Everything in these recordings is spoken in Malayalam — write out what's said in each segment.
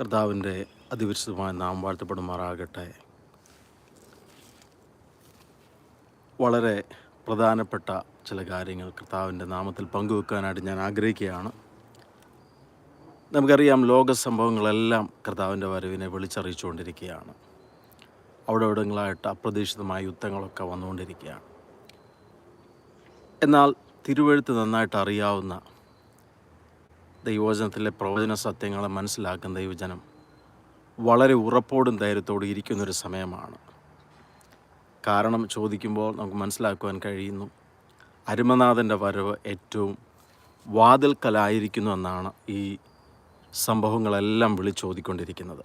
കർത്താവിന്റെ അതിവിശുദ്ധമായ നാം വാഴ്ത്തപ്പെടുമാറാകട്ടെ. വളരെ പ്രധാനപ്പെട്ട ചില കാര്യങ്ങൾ കർത്താവിന്റെ നാമത്തിൽ പങ്കുവെക്കാനായിട്ട് ഞാൻ ആഗ്രഹിക്കുകയാണ്. നമുക്കറിയാം ലോക സംഭവങ്ങളെല്ലാം കർത്താവിന്റെ വരവിനെ വിളിച്ചറിയിച്ചുകൊണ്ടിരിക്കുകയാണ്. അവിടെ ഇവിടങ്ങളായിട്ട് അപ്രതീക്ഷിതമായ യുദ്ധങ്ങളൊക്കെ വന്നുകൊണ്ടിരിക്കുകയാണ്. എന്നാൽ തിരുവഴുത്ത് നന്നായിട്ട് അറിയാവുന്ന ദൈവവചനത്തിലെ പ്രവചന സത്യങ്ങളെ മനസ്സിലാക്കുന്ന ദൈവജനം വളരെ ഉറപ്പോടും ധൈര്യത്തോടും ഇരിക്കുന്നൊരു സമയമാണ്. കാരണം ചോദിക്കുമ്പോൾ നമുക്ക് മനസ്സിലാക്കുവാൻ കഴിയുന്നു അരുമനാഥന്റെ വരവ് ഏറ്റവും വാതിൽക്കലായിരിക്കുന്നു എന്നാണ് ഈ സംഭവങ്ങളെല്ലാം വിളിച്ചോതിക്കൊണ്ടിരിക്കുന്നത്.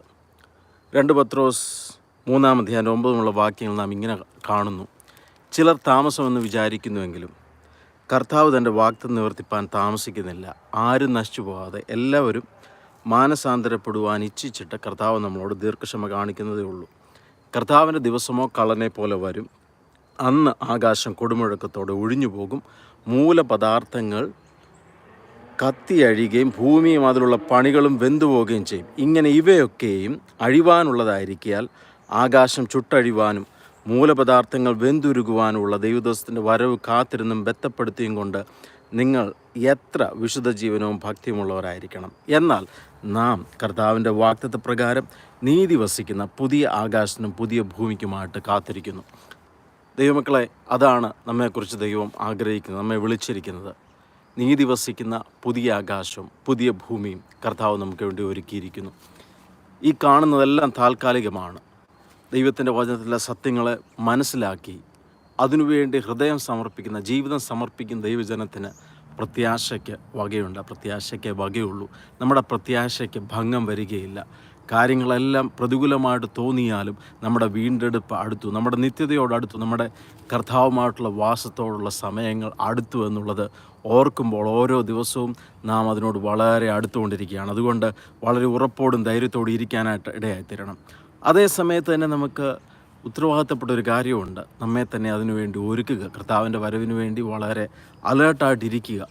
രണ്ട് പത്രോസ് മൂന്നാം അധ്യായം ഒമ്പതുമുള്ള വാക്യങ്ങൾ നാം ഇങ്ങനെ കാണുന്നു. ചിലർ താമസമെന്ന് വിചാരിക്കുന്നുവെങ്കിലും കർത്താവ് തന്റെ വാക്തം നിവർത്തിപ്പാൻ താമസിക്കുന്നില്ല. ആരും നശിച്ചു പോകാതെ എല്ലാവരും മാനസാന്തരപ്പെടുവാൻ ഇച്ഛിച്ചിട്ട് കർത്താവ് നമ്മളോട് ദീർഘക്ഷമ കാണിക്കുന്നതേ ഉള്ളൂ. കർത്താവിന്റെ ദിവസമോ കള്ളനെ പോലെ വരും. അന്ന് ആകാശം കൊടുമുഴക്കത്തോടെ ഒഴിഞ്ഞു പോകും മൂലപദാർത്ഥങ്ങൾ കത്തിയഴിയുകയും ഭൂമിയും അതിലുള്ള പണികളും വെന്തുപോകുകയും ചെയ്യും. ഇങ്ങനെ ഇവയൊക്കെയും അഴിവാനുള്ളതായിരിക്കാൽ ആകാശം ചുട്ടഴിവാനും മൂലപദാർത്ഥങ്ങൾ വെന്തുരുകുവാനുള്ള ദൈവദോസത്തിന്റെ വരവ് കാത്തിരുന്നും ബന്ധപ്പെടുത്തിയും കൊണ്ട് നിങ്ങൾ എത്ര വിശുദ്ധ ജീവനവും ഭക്തിയുമുള്ളവരായിരിക്കണം. എന്നാൽ നാം കർത്താവിന്റെ വാക്തത്വ പ്രകാരം നീതി വസിക്കുന്ന പുതിയ ആകാശത്തിനും പുതിയ ഭൂമിക്കുമായിട്ട് കാത്തിരിക്കുന്നു. ദൈവമക്കളെ അതാണ് നമ്മെക്കുറിച്ച് ദൈവം ആഗ്രഹിക്കുന്നത് നമ്മെ വിളിച്ചിരിക്കുന്നത്. നീതി വസിക്കുന്ന പുതിയ ആകാശവും പുതിയ ഭൂമിയും കർത്താവ് നമുക്ക് വേണ്ടി ഒരുക്കിയിരിക്കുന്നു. ഈ കാണുന്നതെല്ലാം താൽക്കാലികമാണ്. ദൈവത്തിന്റെ വചനത്തിലെ സത്യങ്ങളെ മനസ്സിലാക്കി അതിനുവേണ്ടി ഹൃദയം സമർപ്പിക്കുന്ന ജീവിതം സമർപ്പിക്കുന്ന ദൈവജനത്തിന് പ്രത്യാശയ്ക്ക് വകയുണ്ട്. പ്രത്യാശയ്ക്ക് വകയുള്ളൂ. നമ്മുടെ പ്രത്യാശയ്ക്ക് ഭംഗം വരികയില്ല. കാര്യങ്ങളെല്ലാം പ്രതികൂലമായിട്ട് തോന്നിയാലും നമ്മുടെ വീണ്ടെടുപ്പ് അടുത്തു നമ്മുടെ നിത്യതയോട് അടുത്തു നമ്മുടെ കർത്താവുമായിട്ടുള്ള വാസത്തോടുള്ള സമയങ്ങൾ അടുത്തു എന്നുള്ളത് ഓർക്കുമ്പോൾ ഓരോ ദിവസവും നാം അതിനോട് വളരെ അടുത്തുകൊണ്ടിരിക്കുകയാണ്. അതുകൊണ്ട് വളരെ ഉറപ്പോടും ധൈര്യത്തോടും ഇരിക്കാനായിട്ട് ഇടയായിത്തീരണം. അതേ സമയത്ത് തന്നെ നമുക്ക് ഉത്തരവാദിത്തപ്പെട്ട ഒരു കാര്യമുണ്ട് നമ്മെ തന്നെ അതിനുവേണ്ടി ഒരുക്കുക. കർത്താവിന്റെ വരവിന് വേണ്ടി വളരെ അലേർട്ടായിട്ടിരിക്കുക.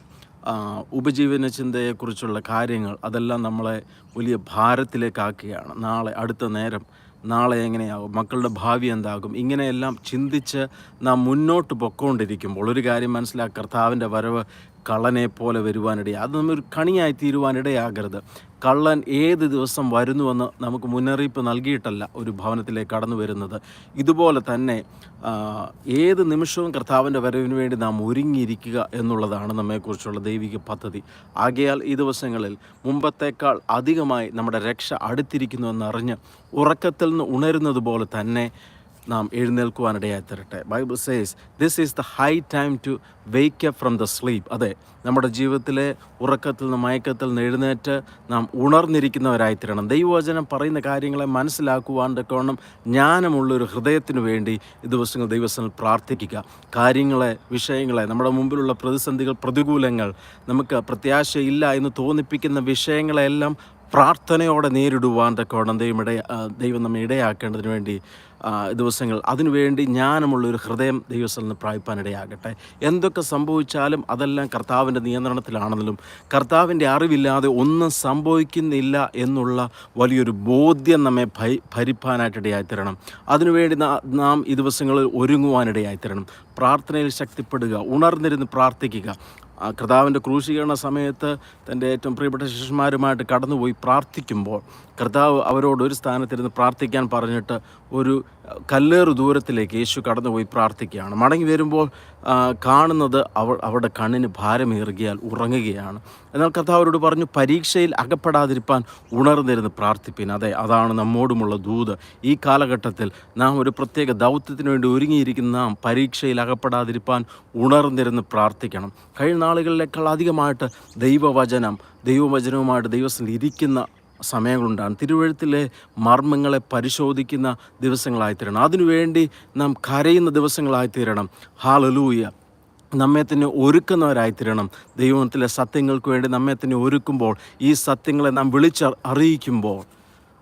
ഉപജീവന ചിന്തയെക്കുറിച്ചുള്ള കാര്യങ്ങൾ അതെല്ലാം നമ്മളെ വലിയ ഭാരത്തിലേക്കാക്കുകയാണ്. നാളെ അടുത്ത നേരം നാളെ എങ്ങനെയാകും? മക്കളുടെ ഭാവി എന്താകും? ഇങ്ങനെയെല്ലാം ചിന്തിച്ച് നാം മുന്നോട്ട് പൊക്കോണ്ടിരിക്കുമ്പോൾ ഒരു കാര്യം മനസ്സിലാക്കുക. കർത്താവിന്റെ വരവ് കള്ളനെ പോലെ വരുവാനിടയാ. അത് നമ്മൊരു കണിയായി തീരുവാനിടയാകരുത്. കള്ളൻ ഏത് ദിവസം വരുന്നുവെന്ന് നമുക്ക് മുന്നറിയിപ്പ് നൽകിയിട്ടല്ല ഒരു ഭവനത്തിലേക്ക് കടന്നു വരുന്നത്. ഇതുപോലെ തന്നെ ഏത് നിമിഷവും കർത്താവിന്റെ വരവിന് വേണ്ടി നാം ഒരുങ്ങിയിരിക്കുക എന്നുള്ളതാണ് നമ്മെക്കുറിച്ചുള്ള ദൈവിക പദ്ധതി. ആകയാൽ ഈ ദിവസങ്ങളിൽ മുമ്പത്തേക്കാൾ അധികമായി നമ്മുടെ രക്ഷ അടുത്തിരിക്കുന്നുവെന്നറിഞ്ഞ് ഉറക്കത്തിൽ നിന്ന് ഉണരുന്നത് പോലെ തന്നെ നാം എഴുന്നേൽക്കുവാനിടയായി തരട്ടെ Bible says this is the high time to wake up from the sleep അതെ നമ്മുടെ ജീവിതത്തിലെ ഉറക്കത്തിൽ നിന്ന് മയക്കത്തിൽ നിന്ന് എഴുന്നേറ്റ് നാം ഉണർന്നിരിക്കുന്നവരായി തീരണം ദൈവവചനം പറയുന്ന കാര്യങ്ങളെ മനസ്സിലാക്കുവാൻ തക്കവണ്ണം ജ്ഞാനമുള്ളൊരു ഹൃദയത്തിന് വേണ്ടി ഈ ദിവസങ്ങൾ ദൈവസ്ഥനിൽ പ്രാർത്ഥിക്കുക. കാര്യങ്ങളെ വിഷയങ്ങളെ നമ്മുടെ മുമ്പിലുള്ള പ്രതിസന്ധികൾ പ്രതികൂലങ്ങൾ നമുക്ക് പ്രത്യാശയില്ല എന്ന് തോന്നിപ്പിക്കുന്ന വിഷയങ്ങളെല്ലാം പ്രാർത്ഥനയോടെ നേരിടുവാൻ തക്കവണ്ണം ദൈവം ഇട ദൈവം നമ്മെ ഇടയാക്കേണ്ടതിന് വേണ്ടി ദിവസങ്ങൾ. അതിനുവേണ്ടി ജ്ഞാനമുള്ളൊരു ഹൃദയം ദൈവസ്ഥലിൽ നിന്ന് പ്രായ്പാനിടയാകട്ടെ എന്തൊക്കെ സംഭവിച്ചാലും അതെല്ലാം കർത്താവിന്റെ നിയന്ത്രണത്തിലാണെന്നും കർത്താവിന്റെ അറിവില്ലാതെ ഒന്നും സംഭവിക്കുന്നില്ല എന്നുള്ള വലിയൊരു ബോധ്യം നമ്മെ ഭയ ഭരിപ്പാനായിട്ടിടയായിത്തരണം അതിനുവേണ്ടി നാം ഈ ദിവസങ്ങളിൽ ഒരുങ്ങുവാനിടയായിത്തരണം പ്രാർത്ഥനയിൽ ശക്തിപ്പെടുക ഉണർന്നിരുന്ന് പ്രാർത്ഥിക്കുക. കർത്താവിന്റെ ക്രൂശീകരണ സമയത്ത് തന്റെ ഏറ്റവും പ്രിയപ്പെട്ട ശിഷ്യന്മാരുമായിട്ട് കടന്നുപോയി പ്രാർത്ഥിക്കുമ്പോൾ കർത്താവ് അവരോട് ഒരു സ്ഥാനത്തിരുന്ന് പ്രാർത്ഥിക്കാൻ പറഞ്ഞിട്ട് ഒരു കല്ലേറ് ദൂരത്തിലേക്ക് യേശു കടന്നുപോയി പ്രാർത്ഥിക്കുകയാണ്. മടങ്ങി വരുമ്പോൾ കാണുന്നത് അവ അവരുടെ കണ്ണിന് ഭാരമേറുകയാൽ ഉറങ്ങുകയാണ്. എന്നാൽ കഥ അവരോട് പറഞ്ഞു പരീക്ഷയിൽ അകപ്പെടാതിരിപ്പാൻ ഉണർന്നിരുന്ന് പ്രാർത്ഥിപ്പിൻ. അതെ അതാണ് നമ്മോടുമുള്ള ദൂത്. ഈ കാലഘട്ടത്തിൽ നാം ഒരു പ്രത്യേക ദൗത്യത്തിന് വേണ്ടി ഒരുങ്ങിയിരിക്കുന്ന നാം പരീക്ഷയിൽ അകപ്പെടാതിരിപ്പാൻ ഉണർന്നിരുന്ന് പ്രാർത്ഥിക്കണം. കഴിഞ്ഞ നാളുകളിലേക്കാൾ അധികമായിട്ട് ദൈവവചനം ദൈവവചനവുമായിട്ട് ദൈവസ്ഥയിൽ ഇരിക്കുന്ന സമയങ്ങളുണ്ടാണ് തിരുവഴുത്തിലെ മർമ്മങ്ങളെ പരിശോധിക്കുന്ന ദിവസങ്ങളായി തീരണം അതിനുവേണ്ടി നാം കരയുന്ന ദിവസങ്ങളായി തീരണം ഹാലലൂയ നമ്മെ തന്നെ ഒരുക്കുന്നവരായി തീരണം ദൈവത്തിലെ സത്യങ്ങൾക്ക് വേണ്ടി നമ്മെ തന്നെ ഒരുക്കുമ്പോൾ ഈ സത്യങ്ങളെ നാം വിളിച്ച അറിയിക്കുമ്പോൾ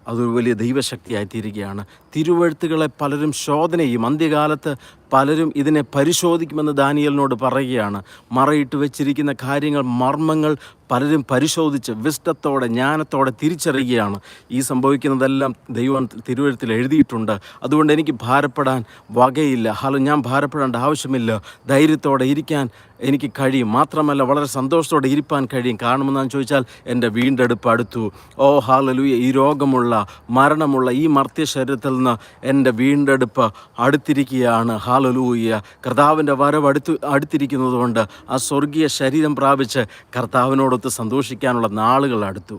അതൊരു വലിയ ദൈവശക്തിയായി തീരുകയാണ് തിരുവഴുത്തുകളെ പലരും ശോധനയും അന്ത്യകാലത്ത് പലരും ഇതിനെ പരിശോധിക്കുമെന്ന് ദാനിയലിനോട് പറയുകയാണ്. മറയിട്ട് വെച്ചിരിക്കുന്ന കാര്യങ്ങൾ മർമ്മങ്ങൾ പലരും പരിശോധിച്ച് വിഷ്ടത്തോടെ ജ്ഞാനത്തോടെ തിരിച്ചറിയുകയാണ്. ഈ സംഭവിക്കുന്നതെല്ലാം ദൈവം തിരുവഴുത്തിൽ എഴുതിയിട്ടുണ്ട്. അതുകൊണ്ട് എനിക്ക് ഭാരപ്പെടാൻ വകയില്ല. ഹലോ ഞാൻ ഭാരപ്പെടേണ്ട ആവശ്യമില്ല. ധൈര്യത്തോടെ ഇരിക്കാൻ എനിക്ക് കഴിയും. മാത്രമല്ല വളരെ സന്തോഷത്തോടെ ഇരിപ്പാൻ കഴിയും. കാരണമെന്നാന്ന് ചോദിച്ചാൽ എന്റെ വീണ്ടെടുപ്പ് അടുത്തു. ഓ ഹാലലു ഈ രോഗമുള്ള മരണമുള്ള ഈ മർത്യ ശരീരത്തിൽ നിന്ന് എന്റെ വീണ്ടെടുപ്പ് അടുത്തിരിക്കുകയാണ്. ഹാലലൂയ കർത്താവിന്റെ വരവ് അടുത്ത് അടുത്തിരിക്കുന്നത് കൊണ്ട് ആ സ്വർഗീയ ശരീരം പ്രാപിച്ച് കർത്താവിനോടൊത്ത് സന്തോഷിക്കാനുള്ള നാളുകൾ അടുത്തു.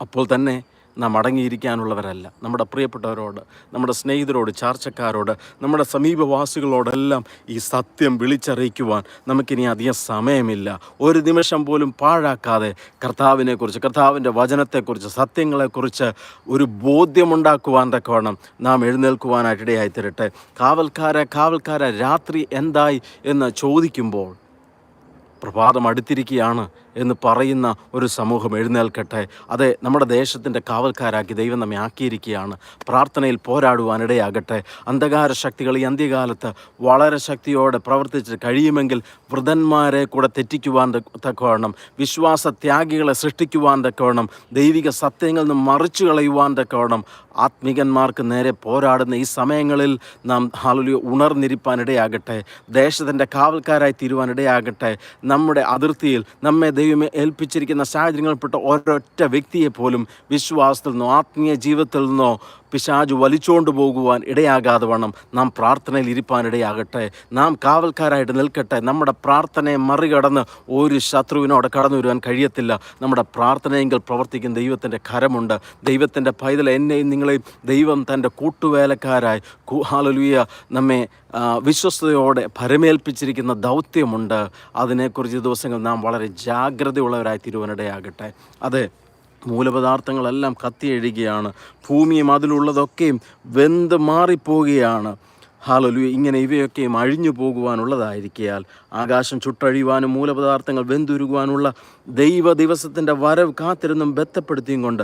അപ്പോൾ തന്നെ നാം അടങ്ങിയിരിക്കാനുള്ളവരല്ല നമ്മുടെ പ്രിയപ്പെട്ടവരോട് നമ്മുടെ സ്നേഹിതരോട് ചാർച്ചക്കാരോട് നമ്മുടെ സമീപവാസികളോടെല്ലാം ഈ സത്യം വിളിച്ചറിയിക്കുവാൻ നമുക്കിനി അധികം സമയമില്ല. ഒരു നിമിഷം പോലും പാഴാക്കാതെ കർത്താവിനെക്കുറിച്ച് കർത്താവിന്റെ വചനത്തെക്കുറിച്ച് സത്യങ്ങളെക്കുറിച്ച് ഒരു ബോധ്യമുണ്ടാക്കുവാൻ തക്കവണ്ണം നാം എഴുന്നേൽക്കുവാനായിട്ട് ഇടയായി തരട്ടെ കാവൽക്കാര കാവൽക്കാരെ രാത്രി എന്തായി എന്ന് ചോദിക്കുമ്പോൾ പ്രഭാതം അടുത്തിരിക്കുകയാണ്. എന്ന് പറയുന്ന ഒരു സമൂഹം എഴുന്നേൽക്കട്ടെ. അതെ നമ്മുടെ ദേശത്തിന്റെ കാവൽക്കാരാക്കി ദൈവം നമ്മെ ആക്കിയിരിക്കുകയാണ്. പ്രാർത്ഥനയിൽ പോരാടുവാനിടയാകട്ടെ. അന്ധകാര ശക്തികൾ ഈ അന്ത്യകാലത്ത് വളരെ ശക്തിയോടെ പ്രവർത്തിച്ച് കഴിയുമെങ്കിൽ വൃതന്മാരെ കൂടെ തെറ്റിക്കുവാൻ തക്കവണ്ണം വിശ്വാസ ത്യാഗികളെ സൃഷ്ടിക്കുവാൻ തക്കവണ്ണം ദൈവിക സത്യങ്ങളിൽ നിന്ന് മറിച്ചു കളയുവാൻ തക്കവണ്ണം ആത്മികന്മാർക്ക് നേരെ പോരാടുന്ന ഈ സമയങ്ങളിൽ നാം ഹാലുലി ഉണർന്നിരിപ്പാനിടയാകട്ടെ. ദേശത്തിന്റെ കാവൽക്കാരായി തീരുവാനിടയാകട്ടെ. നമ്മുടെ അതിർത്തിയിൽ നമ്മെ ദൈവമേ ഏൽപ്പിച്ചിരിക്കുന്ന സാഹചര്യങ്ങളിൽപ്പെട്ട ഒരൊറ്റ വ്യക്തിയെ പോലും വിശ്വാസത്തിൽ നിന്നോ ആത്മീയ ജീവിതത്തിൽ നിന്നോ പിശാജ് വലിച്ചുകൊണ്ട് പോകുവാൻ ഇടയാകാതെ വണ്ണം നാം പ്രാർത്ഥനയിൽ ഇരിപ്പാൻ ഇടയാകട്ടെ. നാം കാവൽക്കാരായിട്ട് നിൽക്കട്ടെ. നമ്മുടെ പ്രാർത്ഥനയെ മറികടന്ന് ഒരു ശത്രുവിനോട് കടന്നു വരുവാൻ കഴിയത്തില്ല. നമ്മുടെ പ്രാർത്ഥനയെങ്കിൽ പ്രവർത്തിക്കുന്ന ദൈവത്തിന്റെ കരമുണ്ട്. ദൈവത്തിന്റെ പൈതൽ എന്നെയും നിങ്ങളെയും ദൈവം തന്റെ കൂട്ടുവേലക്കാരായി ഹാലലുയ നമ്മെ വിശ്വസ്തയോടെ ഭരമേൽപ്പിച്ചിരിക്കുന്ന ദൗത്യമുണ്ട്. അതിനെക്കുറിച്ച് ദിവസങ്ങൾ നാം വളരെ ജാഗ്രതയുള്ളവരായി തിരുവനടയാകട്ടെ അതെ മൂലപദാർത്ഥങ്ങളെല്ലാം കത്തിയഴുകയാണ്. ഭൂമിയും അതിലുള്ളതൊക്കെയും വെന്ത് മാറിപ്പോവുകയാണ് ഹാലലു ഇങ്ങനെ ഇവയൊക്കെയും അഴിഞ്ഞു പോകുവാനുള്ളതായിരിക്കയാൽ ആകാശം ചുട്ടഴിയുവാനും മൂലപദാർത്ഥങ്ങൾ വെന്തുരുകുവാനുള്ള ദൈവ ദിവസത്തിന്റെ വരവ് കാത്തിരുന്നും ബന്ധപ്പെടുത്തിയും കൊണ്ട്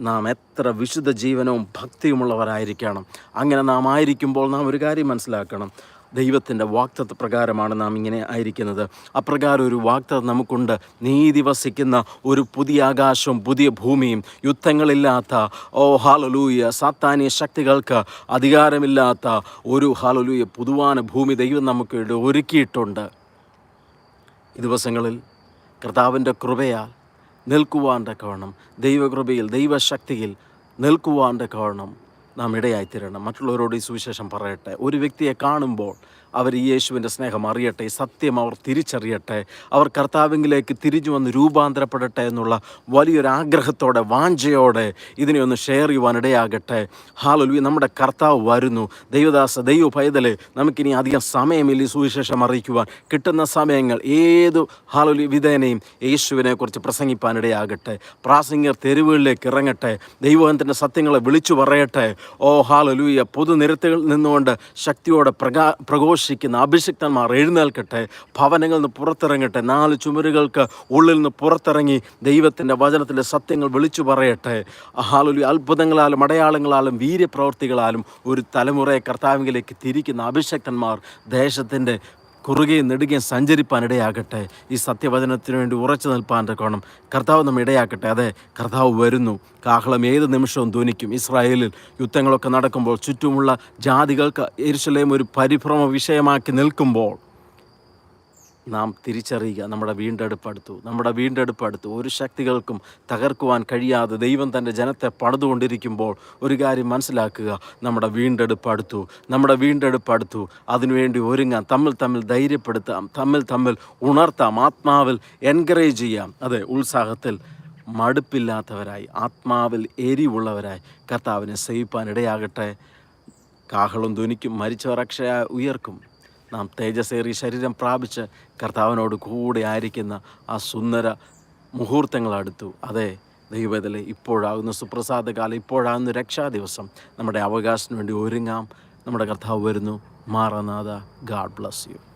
നാം എത്ര വിശുദ്ധ ജീവനവും ഭക്തിയുമുള്ളവരായിരിക്കണം. അങ്ങനെ നാം ആയിരിക്കുമ്പോൾ നാം ഒരു കാര്യം മനസ്സിലാക്കണം. ദൈവത്തിന്റെ വാക്തത്വ പ്രകാരമാണ് നാം ഇങ്ങനെ ആയിരിക്കുന്നത്. അപ്രകാരം ഒരു വാക്തത്വം നമുക്കുണ്ട്. നീതി വസിക്കുന്ന ഒരു പുതിയ ആകാശവും പുതിയ ഭൂമിയും. യുദ്ധങ്ങളില്ലാത്ത ഓ ഹാലലൂയ സാത്താനിയ ശക്തികൾക്ക് അധികാരമില്ലാത്ത ഒരു ഹാലലൂയ പുതുവാന ഭൂമി ദൈവം നമുക്ക് ഒരുക്കിയിട്ടുണ്ട്. ഈ ദിവസങ്ങളിൽ കർത്താവിന്റെ കൃപയാൽ നിൽക്കുവാന്റെ കാരണം ദൈവകൃപയിൽ ദൈവശക്തിയിൽ നിൽക്കുവാന്റെ തക്കവണ്ണം നാം ഇടയായിത്തീരണം മറ്റുള്ളവരോട് ഈ സുവിശേഷം പറയട്ടെ. ഒരു വ്യക്തിയെ കാണുമ്പോൾ അവർ യേശുവിന്റെ സ്നേഹം അറിയട്ടെ സത്യം അവർ തിരിച്ചറിയട്ടെ അവർ കർത്താവിങ്കിലേക്ക് തിരിഞ്ഞു വന്ന് രൂപാന്തരപ്പെടട്ടെ എന്നുള്ള വലിയൊരു ആഗ്രഹത്തോടെ വാഞ്ചയോടെ ഇതിനെ ഒന്ന് ഷെയർ ചെയ്യുവാൻ ഇടയാകട്ടെ. നമ്മുടെ കർത്താവ് വരുന്നു. ദൈവദാസ ദൈവ പൈതൽ നമുക്കിനി അധികം സമയമില്ല ഈ സുവിശേഷം അറിയിക്കുവാൻ. കിട്ടുന്ന സമയങ്ങൾ ഏത് ഹാലൊലി വിധേനയും യേശുവിനെ കുറിച്ച് പ്രസംഗിപ്പാനിടയാകട്ടെ പ്രാസംഗിയർ തെരുവുകളിലേക്ക് ഇറങ്ങട്ടെ. ദൈവത്തിന്റെ സത്യങ്ങളെ വിളിച്ചു പറയട്ടെ. ഓ ഹാലലൂയ പൊതുനിരത്തുകളിൽ നിന്നുകൊണ്ട് ശക്തിയോടെ പ്രകാ പ്രഘോഷിക്കുന്ന അഭിഷിക്തന്മാർ എഴുന്നേൽക്കട്ടെ ഭവനങ്ങളിൽ നിന്ന് പുറത്തിറങ്ങട്ടെ നാല് ചുമരുകൾക്ക് ഉള്ളിൽ നിന്ന് പുറത്തിറങ്ങി ദൈവത്തിന്റെ വചനത്തിന്റെ സത്യങ്ങൾ വിളിച്ചു പറയട്ടെ. ഹാലലു അത്ഭുതങ്ങളാലും അടയാളങ്ങളാലും വീര്യപ്രവർത്തികളാലും ഒരു തലമുറയെ കർത്താവിലേക്ക് തിരിക്കുന്ന അഭിഷക്തന്മാർ ദേശത്തിന്റെ കുറുകയും നെടുകയും സഞ്ചരിപ്പാനിടയാകട്ടെ. ഈ സത്യവചനത്തിന് വേണ്ടി ഉറച്ചു നിൽപ്പാൻ കോണം കർത്താവ് നമ്മെ ഇടയാക്കട്ടെ. അതെ കർത്താവ് വരുന്നു. കാഹളം ഏത് നിമിഷവും ധ്വനിക്കും. ഇസ്രായേലിൽ യുദ്ധങ്ങളൊക്കെ നടക്കുമ്പോൾ ചുറ്റുമുള്ള ജാതികൾക്ക് എരിശലേം ഒരു പരിഭ്രമ വിഷയമാക്കി നിൽക്കുമ്പോൾ നാം തിരിച്ചറിയുക നമ്മുടെ വീണ്ടെടുപ്പ് അടുത്തു നമ്മുടെ വീണ്ടെടുപ്പ് അടുത്തു ഒരു ശക്തികൾക്കും തകർക്കുവാൻ കഴിയാതെ ദൈവം തന്റെ ജനത്തെ പണിതുകൊണ്ടിരിക്കുമ്പോൾ ഒരു കാര്യം മനസ്സിലാക്കുക നമ്മുടെ വീണ്ടെടുപ്പ് അടുത്തു നമ്മുടെ വീണ്ടെടുപ്പ് അടുത്തു അതിനുവേണ്ടി ഒരുങ്ങാം തമ്മിൽ തമ്മിൽ ധൈര്യപ്പെടുത്താം തമ്മിൽ തമ്മിൽ ഉണർത്താം ആത്മാവിൽ എൻകറേജ് ചെയ്യാം. അതെ ഉത്സാഹത്തിൽ മടുപ്പില്ലാത്തവരായി ആത്മാവിൽ എരിവുള്ളവരായി കർത്താവിനെ സേവിപ്പാൻ ഇടയാകട്ടെ. കാഹളം ധ്വനിക്കും മരിച്ചവർ അക്ഷയ ഉയർക്കും. നാം തേജസേറി ശരീരം പ്രാപിച്ച് കർത്താവിനോട് കൂടെ ആയിരിക്കുന്ന ആ സുന്ദര മുഹൂർത്തങ്ങളടുത്തു. അതെ ദൈവത്തിലെ ഇപ്പോഴാകുന്ന സുപ്രസാദ കാലം ഇപ്പോഴാകുന്ന രക്ഷാ ദിവസം നമ്മുടെ അവകാശത്തിന് വേണ്ടി ഒരുങ്ങാം. നമ്മുടെ കർത്താവ് വരുന്നു. മാറനാഥ. God bless you.